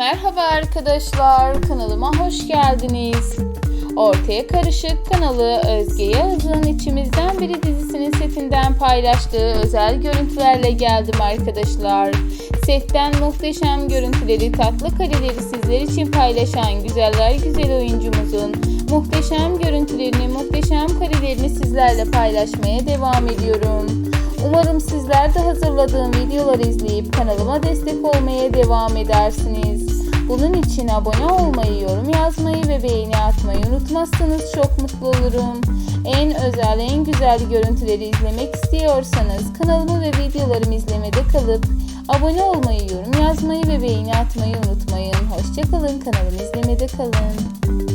Merhaba arkadaşlar, kanalıma hoş geldiniz. Ortaya Karışık kanalı Özge Yağız'ın içimizden biri dizisinin setinden paylaştığı özel görüntülerle geldim arkadaşlar. Setten muhteşem görüntüleri, tatlı kareleri sizler için paylaşan güzeller güzel oyuncumuzun muhteşem görüntülerini, muhteşem karelerini sizlerle paylaşmaya devam ediyorum. Umarım sizler de hazırladığım videoları izleyip kanalıma destek olmaya devam edersiniz. Bunun için abone olmayı, yorum yazmayı ve beğeni atmayı unutmazsanız çok mutlu olurum. En özel, en güzel görüntüleri izlemek istiyorsanız kanalımı ve videolarımı izlemede kalıp abone olmayı, yorum yazmayı ve beğeni atmayı unutmayın. Hoşçakalın, kanalımı izlemede kalın.